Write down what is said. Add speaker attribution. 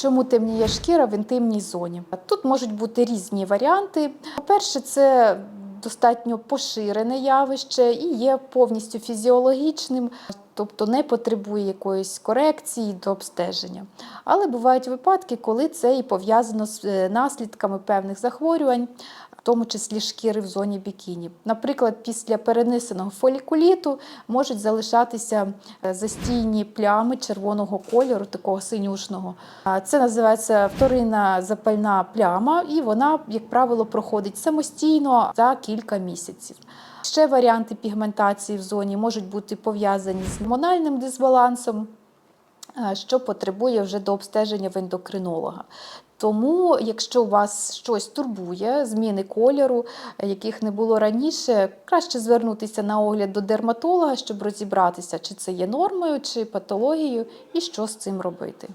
Speaker 1: Чому темніє шкіра в інтимній зоні? Тут можуть бути різні варіанти. По-перше, це достатньо поширене явище і є повністю фізіологічним, тобто не потребує якоїсь корекції до обстеження. Але бувають випадки, коли це і пов'язано з е, наслідками певних захворювань, в тому числі шкіри в зоні бікіні. Наприклад, після перенесеного фолікуліту можуть залишатися е, застійні плями червоного кольору, такого синюшного. Це називається вторинна запальна пляма, і вона, як правило, проходить самостійно за кілька місяців. Ще варіанти пігментації в зоні можуть бути пов'язані з гормональним дисбалансом, е, що потребує вже до обстеження в ендокринолога. Тому, якщо вас щось турбує, зміни кольору, е, яких не було раніше, краще звернутися на огляд до дерматолога, щоб розібратися, чи це є нормою, чи патологією, і що з цим робити.